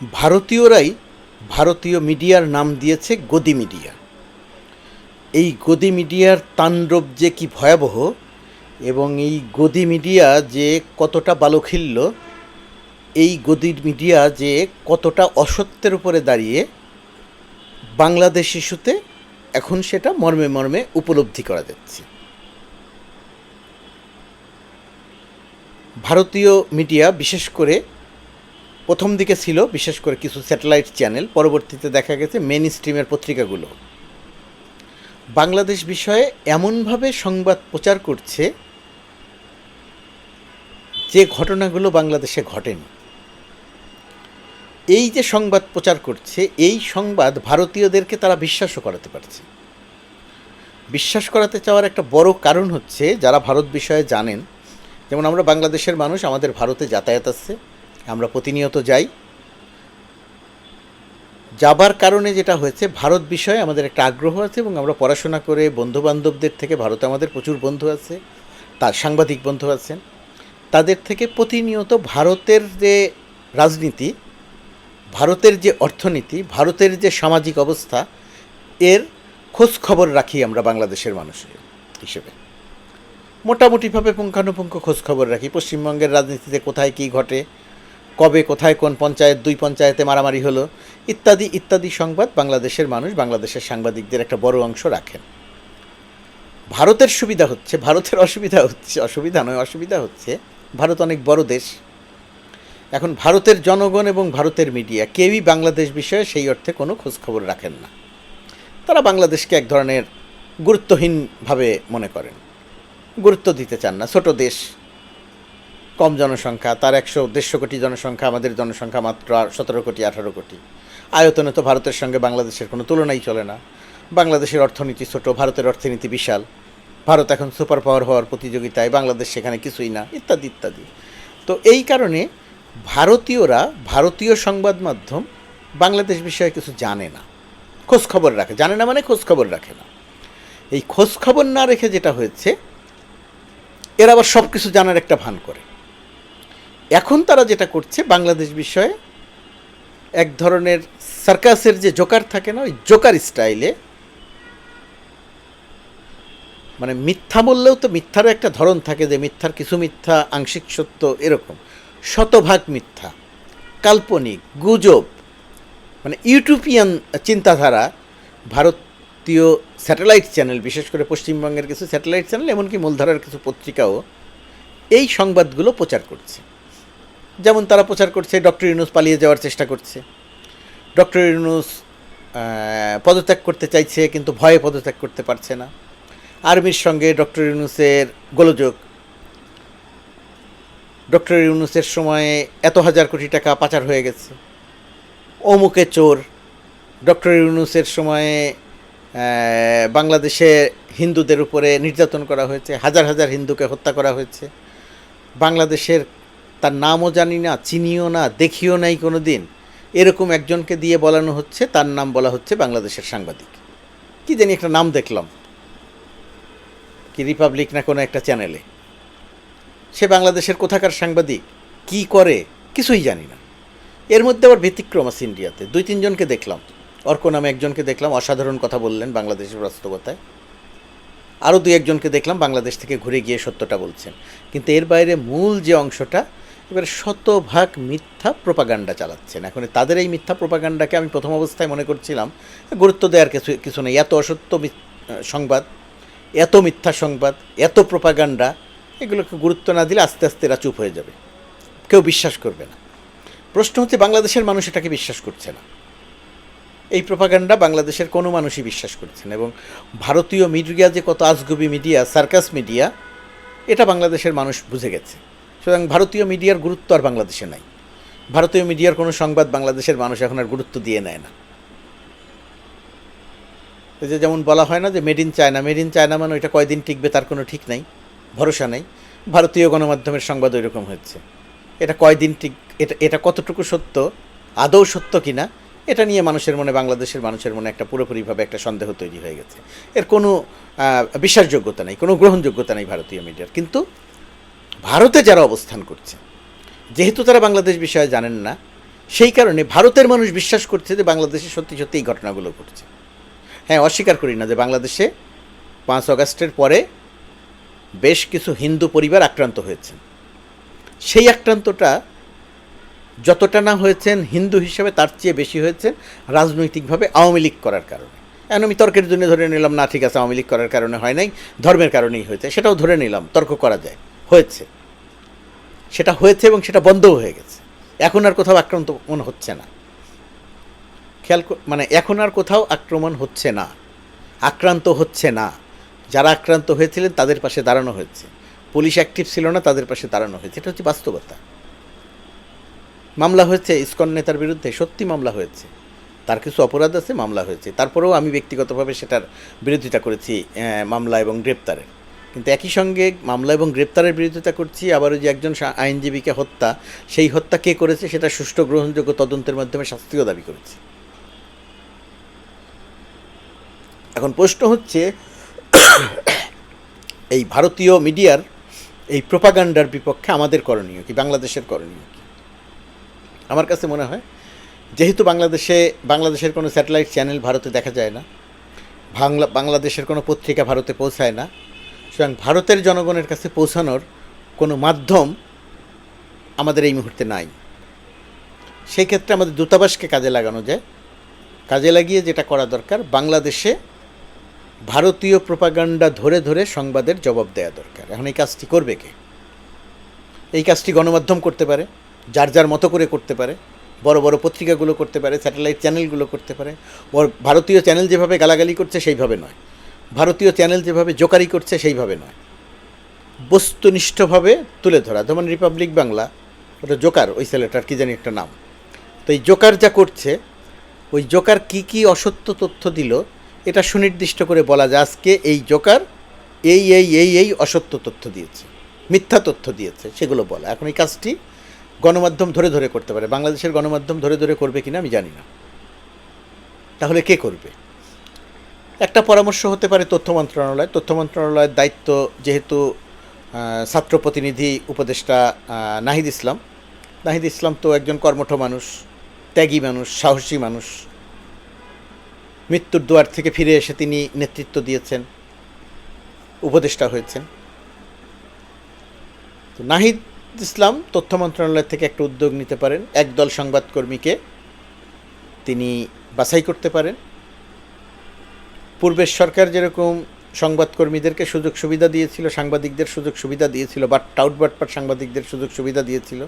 ভারতীয়রাই ভারতীয় মিডিয়ার নাম দিয়েছে গদি মিডিয়া। এই গদি মিডিয়ার তাণ্ডব যে কি ভয়াবহ এবং এই গদি মিডিয়া যে কতটা বালখিল্য, এই গদি মিডিয়া যে কতটা অসত্যের উপরে দাঁড়িয়ে বাংলাদেশ ইস্যুতে এখন সেটা মর্মে মর্মে উপলব্ধি করা যাচ্ছে। ভারতীয় মিডিয়া বিশেষ করে প্রথম দিকে ছিল, বিশেষ করে কিছু স্যাটেলাইট চ্যানেল, পরবর্তীতে দেখা গেছে মেন স্ট্রিমের পত্রিকাগুলো। বাংলাদেশ বিষয়ে এমনভাবে সংবাদ প্রচার করছে যে ঘটনাগুলো বাংলাদেশে ঘটেনি। এই যে সংবাদ প্রচার করছে, এই সংবাদ ভারতীয়দেরকে তারা বিশ্বাসও করাতে পারছে। বিশ্বাস করাতে চাওয়ার একটা বড় কারণ হচ্ছে, যারা ভারত বিষয়ে জানেন, যেমন আমরা বাংলাদেশের মানুষ, আমাদের ভারতে যাতায়াত আছে। আমরা প্রতিনিয়ত যাই। যাবার কারণে যেটা হয়েছে, ভারত বিষয়ে আমাদের একটা আগ্রহ আছে এবং আমরা পড়াশোনা করে বন্ধু বান্ধবদের থেকে ভারতে আমাদের প্রচুর বন্ধু আছে, তার সাংবাদিক বন্ধু আছেন। তাদের থেকে প্রতিনিয়ত ভারতের যে রাজনীতি, ভারতের যে অর্থনীতি, ভারতের যে সামাজিক অবস্থা, এর খোঁজ খবর রাখি আমরা বাংলাদেশের মানুষ হিসেবে। মোটামুটিভাবে পুঙ্খানুপুঙ্খ খোঁজ খবর রাখি। পশ্চিমবঙ্গের রাজনীতিতে কোথায় কী ঘটে কবে, কোথায়, কোন পঞ্চায়েত, দুই পঞ্চায়েতে মারামারি হলো, ইত্যাদি ইত্যাদি সংবাদ বাংলাদেশের মানুষ বাংলাদেশের সাংবাদিকদের একটা বড় অংশ রাখেন। ভারতের সুবিধা হচ্ছে, ভারতের অসুবিধা হচ্ছে, অসুবিধা নয়, অসুবিধা হচ্ছে, ভারত অনেক বড় দেশ। এখন ভারতের জনগণ এবং ভারতের মিডিয়া, কেউই বাংলাদেশ বিষয়ে সেই অর্থে কোনো খোঁজখবর রাখেন না। তারা বাংলাদেশকে এক ধরনের গুরুত্বহীনভাবে মনে করেন। গুরুত্ব দিতে চান না, ছোট দেশ কম জনসংখ্যা, তার একশো দেড়শো কোটি জনসংখ্যা, আমাদের জনসংখ্যা মাত্র সতেরো কোটি, আঠারো কোটি। আয়তনে তো ভারতের সঙ্গে বাংলাদেশের কোনো তুলনাই চলে না। বাংলাদেশের অর্থনীতি ছোট, ভারতের অর্থনীতি বিশাল। ভারত এখন সুপার পাওয়ার হওয়ার প্রতিযোগিতায় বাংলাদেশ সেখানে কিছুই না, ইত্যাদি ইত্যাদি। তো এই কারণে ভারতীয়রা ভারতীয় সংবাদ মাধ্যম বাংলাদেশ বিষয়ে কিছু জানে না। খোঁজ খবর রাখে। জানে না মানে খোঁজ খবর রাখে না। এই খোঁজ খবর না রেখে যেটা হয়েছে, এরা আবার সব কিছু জানার একটা ভান করে। এখন তারা যেটা করছে বাংলাদেশ বিষয়ে, এক ধরনের সার্কাসের যে জোকার থাকে না, ওই জোকার স্টাইলে মানে মিথ্যা বললেও তো মিথ্যারও একটা ধরন থাকে যে মিথ্যার কিছু মিথ্যা, আংশিক সত্য এরকম। শতভাগ মিথ্যা, কাল্পনিক, গুজব মানে ইউটোপিয়ান চিন্তাধারা, ভারতীয় স্যাটেলাইট চ্যানেল, বিশেষ করে পশ্চিমবঙ্গের কিছু স্যাটেলাইট চ্যানেল, এমনকি মূলধারার কিছু পত্রিকাও, এই সংবাদগুলো প্রচার করছে। যেমন তারা প্রচার করছে, ডক্টর ইউনুস পালিয়ে যাওয়ার চেষ্টা করছে। ডক্টর ইউনুস পদত্যাগ করতে চাইছে, কিন্তু ভয়ে পদত্যাগ করতে পারছে না। আর্মির সঙ্গে ডক্টর ইউনুসের গোলযোগ। ডক্টর ইউনুসের সময়ে এত হাজার কোটি টাকা পাচার হয়ে গেছে। অমুকে চোর। ডক্টর ইউনুসের সময়ে বাংলাদেশে হিন্দুদের উপরে নির্যাতন করা হয়েছে, হাজার হাজার হিন্দুকে হত্যা করা হয়েছে। বাংলাদেশের তার নামও জানি না, চিনিও না, দেখিও নাই কোনো দিন এরকম একজনকে দিয়ে বলানো হচ্ছে, তার নাম বলা হচ্ছে বাংলাদেশের সাংবাদিক। কি জানি একটা নাম দেখলাম। কি রিপাবলিক না কোনো একটা চ্যানেলে। সে বাংলাদেশের কোথাকার সাংবাদিক, কি করে, কিছুই জানি না। এর মধ্যে আবার ব্যতিক্রম আছে ইন্ডিয়াতে। দুই তিনজনকে দেখলাম। অর্ক নামে একজনকে দেখলাম, অসাধারণ কথা বললেন বাংলাদেশের বাস্তবতায়। আরও দুই, একজনকে দেখলাম বাংলাদেশ থেকে ঘুরে গিয়ে সত্যটা বলছেন। কিন্তু এর বাইরে মূল যে অংশটা এবারে শতভাগ মিথ্যা প্রপাগান্ডা চালাচ্ছেন। এখন তাদের এই মিথ্যা প্রপাগান্ডাকে আমি প্রথম অবস্থায় মনে করছিলাম, গুরুত্ব দেওয়ার কিছু কিছু নেই। এত অসত্য সংবাদ, এত মিথ্যা সংবাদ, এত প্রপাগান্ডা, এগুলোকে গুরুত্ব না দিলে আস্তে আস্তে এরা চুপ হয়ে যাবে। কেউ বিশ্বাস করবে না। প্রশ্ন হচ্ছে, বাংলাদেশের মানুষ এটাকে বিশ্বাস করছে না। এই প্রপাগান্ডা বাংলাদেশের কোনো মানুষই বিশ্বাস করছে না এবং ভারতীয় মিডিয়া যে কত আজগুবি মিডিয়া, সার্কাস মিডিয়া, এটা বাংলাদেশের মানুষ বুঝে গেছে। সুতরাং ভারতীয় মিডিয়ার গুরুত্ব আর বাংলাদেশে নাই। ভারতীয় মিডিয়ার কোনো সংবাদ বাংলাদেশের মানুষ এখন আর গুরুত্ব দিয়ে নেয় না। যে যেমন বলা হয় না যে made in China made in China মানে ওইটা কয়দিন টিকবে তার কোনো ঠিক নাই, ভরসা নেই। ভারতীয় গণমাধ্যমের সংবাদ ওই রকম হচ্ছে এটা কয়দিন ঠিক এটা এটা কতটুকু সত্য, আদৌ সত্য কি না এটা নিয়ে মানুষের মনে, বাংলাদেশের মানুষের মনে একটা পুরোপুরিভাবে একটা সন্দেহ তৈরি হয়ে গেছে। এর কোনো বিশ্বাসযোগ্যতা নেই, কোনো গ্রহণযোগ্যতা নেই ভারতীয় মিডিয়ার। কিন্তু ভারতে যারা অবস্থান করছে, যেহেতু তারা বাংলাদেশ বিষয়ে জানেন না, সেই কারণে ভারতের মানুষ বিশ্বাস করছে যে বাংলাদেশে সত্যি সত্যি এই ঘটনাগুলো ঘটছে। হ্যাঁ অস্বীকার করি না যে বাংলাদেশে পাঁচ অগাস্টের পরে বেশ কিছু হিন্দু পরিবার আক্রান্ত হয়েছেন। সেই আক্রান্তটা যতটা না হয়েছেন, হিন্দু হিসেবে তার চেয়ে বেশি হয়েছেন রাজনৈতিকভাবে আওয়ামী লীগ করার কারণে। এখন আমি তর্কের জন্য ধরে নিলাম, না, ঠিক আছে, আওয়ামী লীগ করার কারণে হয় নাই, ধর্মের কারণেই হয়েছে। সেটাও ধরে নিলাম, তর্ক করা যায়। হয়েছে। সেটা হয়েছে এবং সেটা বন্ধও হয়ে গেছে। এখন আর কোথাও আক্রমণ হচ্ছে না। খেয়াল মানে এখন আর কোথাও আক্রমণ হচ্ছে না। আক্রান্ত হচ্ছে না। যারা আক্রান্ত হয়েছিলেন তাদের পাশে দাঁড়ানো হয়েছে। পুলিশ অ্যাক্টিভ ছিল না, তাদের পাশে দাঁড়ানো হয়েছে। এটা হচ্ছে বাস্তবতা। মামলা হয়েছে, ইস্কন নেতার বিরুদ্ধে সত্যি মামলা হয়েছে। তার কিছু অপরাধ আছে, মামলা হয়েছে। তারপরেও আমি ব্যক্তিগতভাবে সেটার বিরোধিতা করেছি মামলা এবং গ্রেপ্তারের। কিন্তু একই সঙ্গে মামলা এবং গ্রেপ্তারের বিরোধিতা করছি, আবার ওই যে একজন আইনজীবীকে হত্যা, সেই হত্যা কে করেছে সেটা সুষ্ঠু গ্রহণযোগ্য তদন্তের মাধ্যমে শাস্তিও দাবি করেছি। এখন প্রশ্ন হচ্ছে, এই ভারতীয় মিডিয়ার এই প্রোপাগান্ডার বিপক্ষে আমাদের করণীয় কি, বাংলাদেশের করণীয় কি? আমার কাছে মনে হয়, যেহেতু বাংলাদেশে, বাংলাদেশের কোনো স্যাটেলাইট চ্যানেল ভারতে দেখা যায় না, বাংলা, বাংলাদেশের কোনো পত্রিকা ভারতে পৌঁছায় না সুতরাং ভারতের জনগণের কাছে পৌঁছানোর কোনো মাধ্যম আমাদের এই মুহূর্তে নাই। সেই ক্ষেত্রে আমাদের দূতাবাসকে কাজে লাগানো যায়। কাজে লাগিয়ে যেটা করা দরকার, বাংলাদেশে ভারতীয় প্রোপাগান্ডা ধরে ধরে সংবাদের জবাব দেওয়া দরকার। এখন এই কাজটি করবে কে? এই কাজটি গণমাধ্যম করতে পারে, যার যার মতো করে করতে পারে, বড় বড় পত্রিকাগুলো করতে পারে, স্যাটেলাইট চ্যানেলগুলো করতে পারে ভারতীয় চ্যানেল যেভাবে গালাগালি করছে সেইভাবে নয়। ভারতীয় চ্যানেল যেভাবে জোকারি করছে, সেইভাবে নয়। বস্তুনিষ্ঠভাবে তুলে ধরা, যেমন রিপাবলিক বাংলা, ওটা জোকার, ওই ছেলেটার কী জানি একটা নাম। তো এই জোকার যা করছে, ওই জোকার কি কি অসত্য তথ্য দিল, এটা সুনির্দিষ্ট করে বলা যায়, আজকে এই জোকার এই এই এই এই অসত্য তথ্য দিয়েছে, মিথ্যা তথ্য দিয়েছে, সেগুলো বলা। এখন এই কাজটি গণমাধ্যম ধরে ধরে করতে পারে। বাংলাদেশের গণমাধ্যম ধরে ধরে করবে কিনা আমি জানি না। তাহলে কে করবে? একটা পরামর্শ হতে পারে তথ্য মন্ত্রণালয়। তথ্য মন্ত্রণালয়ের দায়িত্ব যেহেতু ছাত্র প্রতিনিধি উপদেষ্টা নাহিদ ইসলাম। নাহিদ ইসলাম তো একজন কর্মঠ মানুষ, ত্যাগী মানুষ, সাহসী মানুষ। মৃত্যুর দুয়ার থেকে ফিরে এসে তিনি নেতৃত্ব দিয়েছেন, উপদেষ্টা হয়েছেন। তো নাহিদ ইসলাম তথ্য মন্ত্রণালয় থেকে একটা উদ্যোগ নিতে পারেন। একদল সংবাদকর্মীকে তিনি বাছাই করতে পারেন। পূর্বের সরকার যেরকম সংবাদকর্মীদেরকে সুযোগ সুবিধা দিয়েছিল, সাংবাদিকদের সুযোগ সুবিধা দিয়েছিল বা টাউট বাটপাট সাংবাদিকদের সুযোগ সুবিধা দিয়েছিল,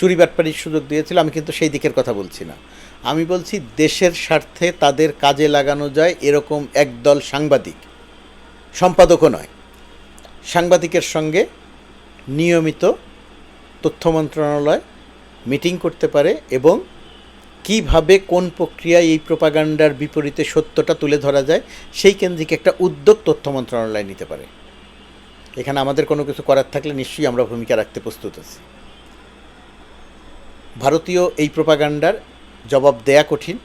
চুরি বাটপাটির সুযোগ দিয়েছিল, আমি কিন্তু সেই দিকের কথা বলছি না। আমি বলছি দেশের স্বার্থে তাদের কাজে লাগানো যায় এরকম একদল সাংবাদিক। সম্পাদকও নয়। সাংবাদিকের সঙ্গে নিয়মিত তথ্য মন্ত্রণালয় মিটিং করতে পারে এবং কীভাবে কোন প্রক্রিয়ায় এই প্রোপাগান্ডার বিপরীতে সত্যটা তুলে ধরা যায়, সেই কেন্দ্রিক একটা উদ্যোগ তথ্য মন্ত্রণালয় নিতে পারে। এখানে আমাদের কোনো কিছু করার থাকলে নিশ্চয়ই আমরা ভূমিকা রাখতে প্রস্তুত আছি। ভারতীয় এই প্রোপাগান্ডার জবাব দেয়া কঠিন,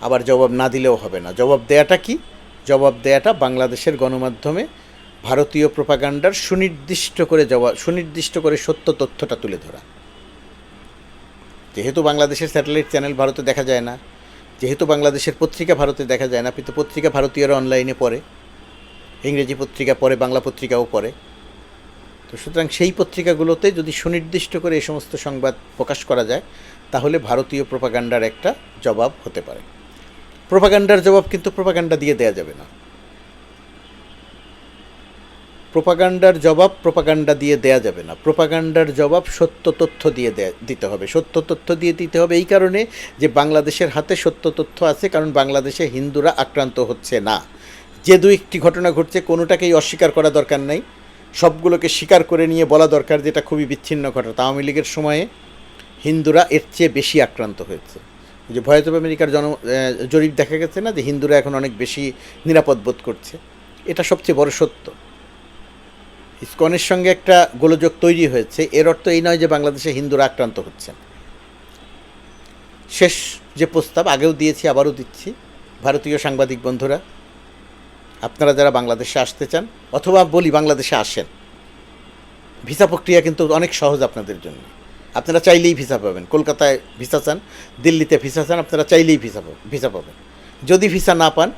আবার জবাব না দিলেও হবে না। জবাব দেয়াটা কি? জবাব দেয়াটা বাংলাদেশের গণমাধ্যমে ভারতীয় প্রোপাগান্ডার সুনির্দিষ্ট করে জবাব সুনির্দিষ্ট করে সত্য তথ্যটা তুলে ধরা। যেহেতু বাংলাদেশের স্যাটেলাইট চ্যানেল ভারতে দেখা যায় না, যেহেতু বাংলাদেশের পত্রিকা ভারতে দেখা যায় না, কিন্তু পত্রিকা ভারতীয়রা অনলাইনে পড়ে, ইংরেজি পত্রিকা পড়ে, বাংলা পত্রিকাও পড়ে। তো সুতরাং সেই পত্রিকাগুলোতে যদি সুনির্দিষ্ট করে এই সমস্ত সংবাদ প্রকাশ করা যায়, তাহলে ভারতীয় প্রোপাগান্ডার একটা জবাব হতে পারে। প্রোপাগান্ডার জবাব কিন্তু প্রোপাগান্ডা দিয়ে দেয়া যাবে না। প্রোপাগান্ডার জবাব প্রোপাগান্ডা দিয়ে দেয়া যাবে না। প্রোপাগান্ডার জবাব সত্য তথ্য দিয়ে দিতে হবে। সত্য তথ্য দিয়ে দিতে হবে এই কারণে যে বাংলাদেশের হাতে সত্য তথ্য আছে, কারণ বাংলাদেশে হিন্দুরা আক্রান্ত হচ্ছে না। যে দু একটি ঘটনা ঘটছে, কোনোটাকেই অস্বীকার করা দরকার নাই। সবগুলোকে স্বীকার করে নিয়ে বলা দরকার যেটা খুবই বিচ্ছিন্ন ঘটনা। আওয়ামী লীগের সময়ে হিন্দুরা এর চেয়ে বেশি আক্রান্ত হয়েছে। যে ভয়েস অফ আমেরিকার জন জরিপ দেখা গেছে না যে হিন্দুরা এখন অনেক বেশি নিরাপদ বোধ করছে। এটা সবচেয়ে বড় সত্য। ইসকনের সঙ্গে একটা গোলযোগ তৈরি হয়েছে। এর অর্থ এই নয় যে বাংলাদেশে হিন্দুরা আক্রান্ত হচ্ছেন। শেষ যে প্রস্তাব, আগেও দিয়েছি, আবারও দিচ্ছি। ভারতীয় সাংবাদিক বন্ধুরা, আপনারা যারা বাংলাদেশে আসতে চান, অথবা বলি বাংলাদেশে আসেন, ভিসা প্রক্রিয়া কিন্তু অনেক সহজ আপনাদের জন্য। আপনারা চাইলেই ভিসা পাবেন। কলকাতায় ভিসা চান, দিল্লিতে ভিসা চান, আপনারা চাইলেই ভিসা ভিসা পাবেন। যদি ভিসা না পান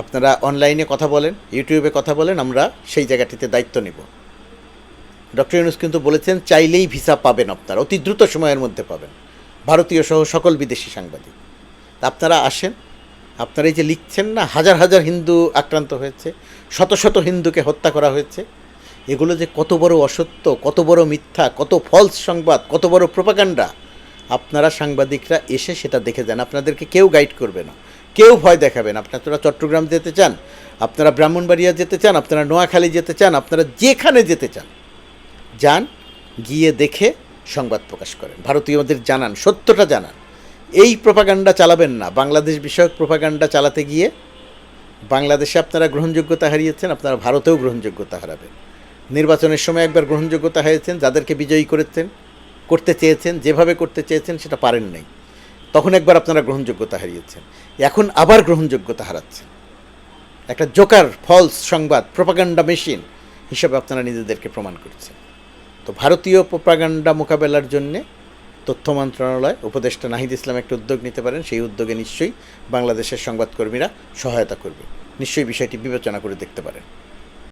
আপনারা অনলাইনে কথা বলেন ইউটিউবে কথা বলেন, আমরা সেই জায়গাটিতে দায়িত্ব নেব। ডক্টর ইউনুস কিন্তু বলেছেন, চাইলেই ভিসা পাবেন আপনারা, অতি দ্রুত সময়ের মধ্যে পাবেন। ভারতীয় সহ সকল বিদেশি সাংবাদিক। আপনারা আসেন, আপনারা এই যে লিখছেন না, হাজার হাজার হিন্দু আক্রান্ত হয়েছে, শত শত হিন্দুকে হত্যা করা হয়েছে, এগুলো যে কত বড় অসত্য, কত বড় মিথ্যা, কত ফলস সংবাদ, কত বড় প্রোপাগান্ডা আপনারা সাংবাদিকরা এসে সেটা দেখে যান, আপনাদেরকে কেউ গাইড করবে না। কেউ ভয় দেখাবেন আপনারা চট্টগ্রাম যেতে চান, আপনারা ব্রাহ্মণবাড়িয়া যেতে চান, আপনারা নোয়াখালী যেতে চান, আপনারা যেখানে যেতে চান, যান, গিয়ে দেখে সংবাদ প্রকাশ করেন। ভারতীয়দের জানান, সত্যটা জানান। এই প্রপাগান্ডা চালাবেন না। বাংলাদেশ বিষয়ক প্রপাগান্ডা চালাতে গিয়ে বাংলাদেশে আপনারা গ্রহণযোগ্যতা হারিয়েছেন, আপনারা ভারতেও গ্রহণযোগ্যতা হারাবেন। নির্বাচনের সময় একবার গ্রহণযোগ্যতা হারিয়েছেন, যাদেরকে বিজয়ী করেছেন, করতে চেয়েছেন, যেভাবে করতে চেয়েছেন, সেটা পারেন নাই। তখন একবার আপনারা গ্রহণযোগ্যতা হারিয়েছেন। এখন আবার গ্রহণযোগ্যতা হারাচ্ছেন। একটা জোকার, ফলস সংবাদ, প্রপাগান্ডা মেশিন হিসাবে আপনারা নিজেদেরকে প্রমাণ করছেন। তো ভারতীয় প্রপাগান্ডা মোকাবেলার জন্যে তথ্য মন্ত্রণালয়, উপদেষ্টা নাহিদ ইসলাম একটা উদ্যোগ নিতে পারেন। সেই উদ্যোগে নিশ্চয়ই বাংলাদেশের সংবাদকর্মীরা সহায়তা করবে। নিশ্চয়ই বিষয়টি বিবেচনা করে দেখতে পারেন।